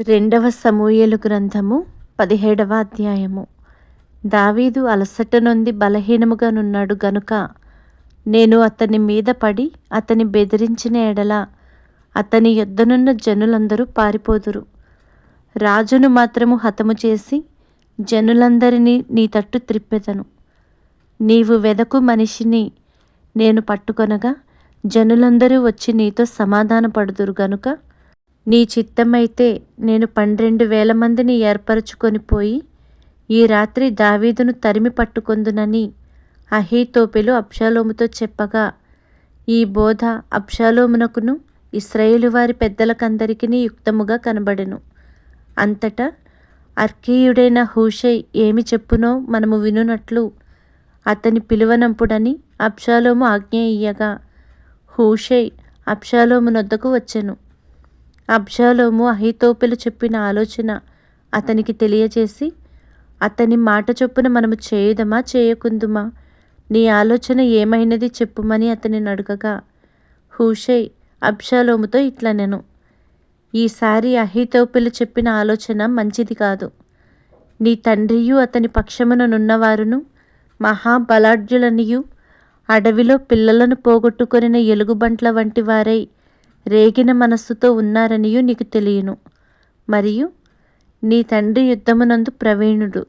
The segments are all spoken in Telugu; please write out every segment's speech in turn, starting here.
రెండవ సమూయేలు గ్రంథము పదిహేడవ అధ్యాయము. దావీదు అలసట నుండి బలహీనముగా నున్నాడు గనుక నేను అతని మీద పడి అతని బెదిరించిన ఎడల అతని యుద్ధనున్న జనులందరూ పారిపోదురు. రాజును మాత్రము హతము చేసి జనులందరినీ నీ తట్టు త్రిప్పెదను. నీవు వెదకు మనిషిని నేను పట్టుకొనగా జనులందరూ వచ్చి నీతో సమాధానపడుదురు గనుక నీ చిత్తమైతే నేను పన్నెండు వేల మందిని ఏర్పరచుకొని పోయి ఈ రాత్రి దావీదును తరిమి పట్టుకొందునని అహీతోపెలు అబ్షాలోముతో చెప్పగా ఈ బోధ అబ్షాలోమునకును ఇస్రాయేలు వారి పెద్దలకందరికీ యుక్తముగా కనబడెను. అంతటా అర్కీయుడైన హూషై ఏమి చెప్పునో మనము వినునట్లు అతని పిలువనంపుడని అబ్షాలోము ఆజ్ఞ ఇయ్యగా హూషై అబ్షాలోమునొద్దకు వచ్చెను. అబ్షాలోము అహితోపెలు చెప్పిన ఆలోచన అతనికి తెలియజేసి అతని మాట చొప్పున మనము చేయుదమా చేయకుందుమా? నీ ఆలోచన ఏమైనది చెప్పుమని అతనిని అడగగా హూషై అబ్షాలోముతో ఇట్లా నేను. ఈసారి అహితోపెలు చెప్పిన ఆలోచన మంచిది కాదు. నీ తండ్రియు అతని పక్షముననున్నవారును మహాబలాఢ్యులనియు అడవిలో పిల్లలను పోగొట్టుకొనిన ఎలుగుబంట్ల వంటి వారై రేగిన మనస్సుతో ఉన్నారనియు నీకు తెలియను. మరియు నీ తండ్రి యుద్ధమునందు ప్రవీణుడు.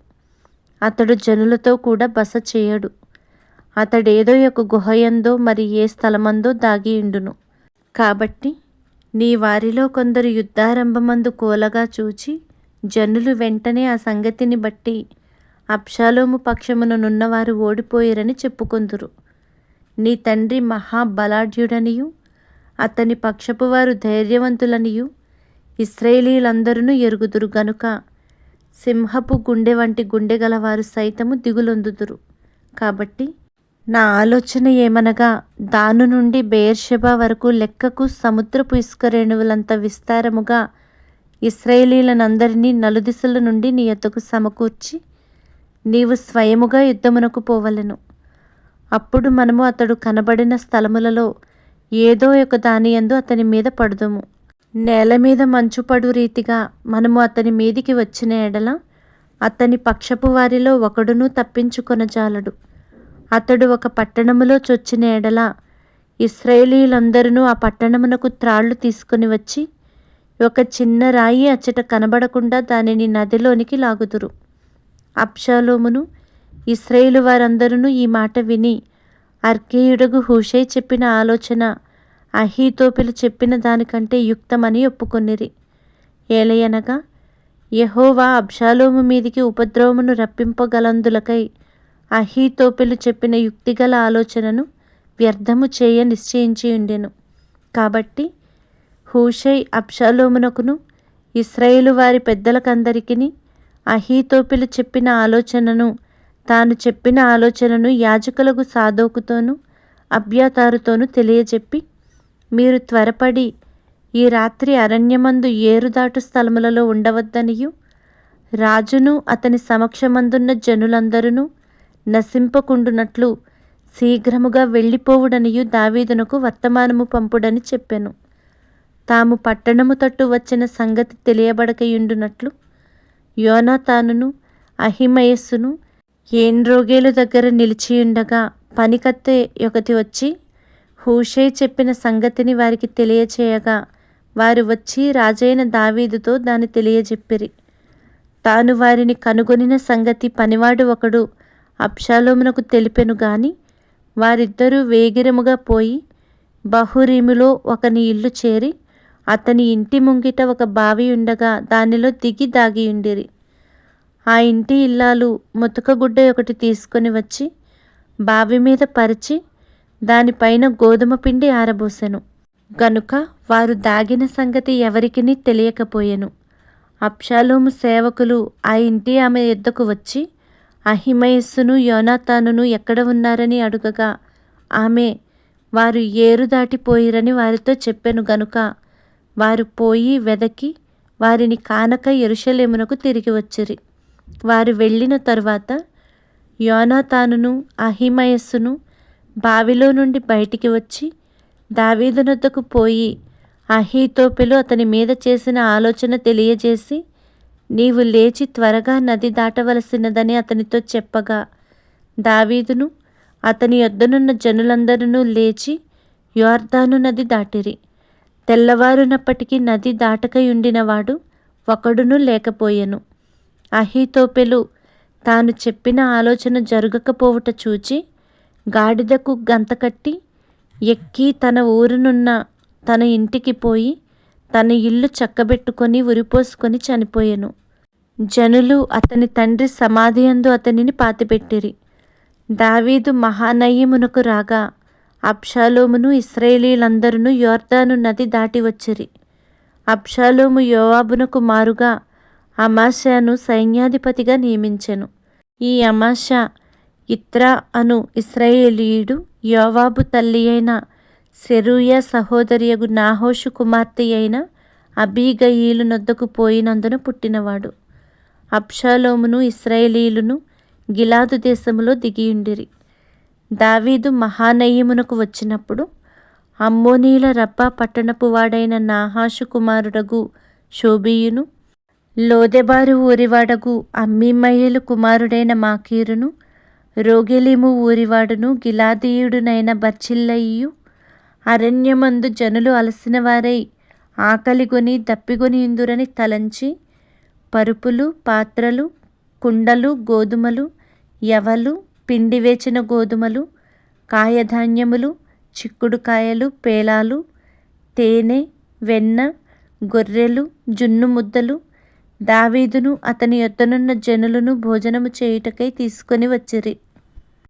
అతడు జనులతో కూడా బస చేయడు. అతడేదో ఒక గుహయందో మరి ఏ స్థలమందో దాగియుండును కాబట్టి నీ వారిలో కొందరు యుద్ధారంభమందు కోలగా చూచి జనులు వెంటనే ఆ సంగతిని బట్టి అప్షాలోము పక్షముననున్నవారు ఓడిపోయిరని చెప్పుకొందురు. నీ తండ్రి మహాబలాఢ్యుడనియు అతని పక్షపు వారు ధైర్యవంతులనియు. ఇస్రాయేలీలందరూ ఎరుగుదురు గనుక సింహపు గుండె వంటి గుండె గలవారు సైతము దిగులొందుదురు. కాబట్టి నా ఆలోచన ఏమనగా దాను నుండి బేర్షెబా వరకు లెక్కకు సముద్రపు ఇసుక రేణువులంత విస్తారముగా ఇస్రాయేలీలనందరినీ నలుదిశల నుండి నీ ఎద్దకు సమకూర్చి నీవు స్వయముగా యుద్ధమునకు పోవలెను. అప్పుడు మనము అతడు కనబడిన స్థలములలో ఏదో ఒక దాని యందు అతని మీద పడదుము. నేల మీద మంచు పడు రీతిగా మనము అతని మీదికి వచ్చిన ఎడల అతని పక్షపు వారిలో ఒకడును తప్పించుకొనజాలడు అతడు ఒక పట్టణములో చొచ్చిన ఎడల ఇస్రాయేలీలందరూ ఆ పట్టణమునకు త్రాళ్ళు తీసుకుని వచ్చి ఒక చిన్న రాయి అచ్చట కనబడకుండా దానిని నదిలోనికి లాగుదురు. అప్షాలోమును ఇస్రాయేలు వారందరూ ఈ మాట విని అర్కేయుడగు హూషై చెప్పిన ఆలోచన అహీతోపిలు చెప్పిన దానికంటే యుక్తమని ఒప్పుకొనిరి. ఏలయనగా యహోవా అబ్షాలోము మీదికి ఉపద్రవమును రప్పింపగలందులకై అహీతోపిలు చెప్పిన యుక్తిగల ఆలోచనను వ్యర్థము చేయ నిశ్చయించి ఉండెను. కాబట్టి హూషై అబ్షాలోమునకును ఇస్రాయేలు వారి పెద్దలకందరికీ అహీతోపిలు చెప్పిన ఆలోచనను తాను చెప్పిన ఆలోచనను యాజకులకు సాధోకుతోనూ అభ్యతారుతోనూ తెలియజెప్పి మీరు త్వరపడి ఈ రాత్రి అరణ్యమందు ఏరుదాటు స్థలములలో ఉండవద్దనియు రాజును అతని సమక్షమందున్న జనులందరూ నశింపకుండునట్లు శీఘ్రముగా వెళ్ళిపోవుడనియు దావీదునకు వర్తమానము పంపుడని చెప్పెను. తాము పట్టణము తట్టు వచ్చిన సంగతి తెలియబడకయుండునట్లు యోనాతానును అహిమయస్సును ఏండ్రోగేలు దగ్గర నిలిచియుండగా పనికత్తె ఒకటి వచ్చి హూషే చెప్పిన సంగతిని వారికి తెలియచేయగా వారు వచ్చి రాజైన దావీదుతో దాన్ని తెలియజెప్పిరి. తాను వారిని కనుగొనిన సంగతి పనివాడు ఒకడు అప్షాలోమునకు తెలిపెను గాని వారిద్దరూ వేగిరముగా పోయి బహురీములో ఒకని ఇల్లు చేరి అతని ఇంటి ముంగిట ఒక బావి ఉండగా దానిలో దిగి దాగి ఉండిరి. ఆ ఇంటి ఇల్లాలు ముతకగుడ్డ ఒకటి తీసుకొని వచ్చి బావి మీద పరిచి దానిపైన గోధుమ పిండి ఆరబోసెను. గనుక వారు దాగిన సంగతి ఎవరికిని తెలియకపోయెను. అప్షాలోము సేవకులు ఆ ఇంటి ఆమె ఎద్దకు వచ్చి అహిమయస్సును యోనాతానును ఎక్కడ ఉన్నారని అడుగగా ఆమె వారు ఏరు దాటిపోయిరని వారితో చెప్పెను గనుక వారు పోయి వెదకి వారిని కానక ఎరుషలేమునకు తిరిగి వచ్చిరి. వారు వెళ్ళిన తరువాత యోనాతానును అహిమయస్సును బావిలో నుండి బయటికి వచ్చి దావీదునొద్దకు పోయి అహీతోపెలు అతని మీద చేసిన ఆలోచన తెలియజేసి నీవు లేచి త్వరగా నది దాటవలసినదని అతనితో చెప్పగా. దావీదును అతని యొద్దనున్న జనులందరూ లేచి యోర్ధాను నది దాటిరి. తెల్లవారునప్పటికీ నది దాటకయుండినవాడు ఒకడును లేకపోయెను. అహీతోపెలు. తాను చెప్పిన ఆలోచన జరగకపోవుట చూచి గాడిదకు గంతకట్టి ఎక్కి తన ఊరునున్న తన ఇంటికి పోయి తన ఇల్లు చక్కబెట్టుకొని ఉరిపోసుకొని చనిపోయెను. జనులు అతని తండ్రి సమాధి అందు అతనిని పాతిపెట్టిరి. దావీదు మహానయ్యమునకు రాగా అబ్షాలోమును ఇస్రాయేలీలందరూ యోర్దాను నది దాటి వచ్చిరి. అబ్షాలోము యోవాబునకు మారుగా అమాశాను సైన్యాధిపతిగా నియమించెను. ఈ అమాషా ఇత్రా అను ఇస్రాయేలీయుడు యోవాబు తల్లి అయిన సెరూయ సహోదరియగు నాహోషు కుమార్తె అయిన అబీగయీలు నొద్దకు పోయినందున పుట్టినవాడు. అబ్షాలోమును ఇస్రాయేలీలును గిలాదు దేశములో దిగియుండిరి. దావీదు మహానయ్యమునకు వచ్చినప్పుడు అమ్మోనీల రబ్బా పట్టణపు వాడైన నాహాషు కుమారుడగు షోబీయును లోదెబారు ఊరివాడగు అమ్మీమయ్యలు కుమారుడైన మాకీరును రోగెలిము ఊరివాడును గిలాదీయుడునైన బర్చిల్లయ్యు అరణ్యమందు జనులు అలసిన వారై ఆకలిగొని దప్పిగొని ఇందురని తలంచి పరుపులు పాత్రలు కుండలు గోధుమలు యవలు పిండి వేచిన గోధుమలు కాయధాన్యములు చిక్కుడుకాయలు పేలాలు తేనె వెన్న గొర్రెలు జున్ను ముద్దలు దావీదును అతని యొద్దనున్న జనులను భోజనము చేయుటకై తీసుకొని వచ్చిరి.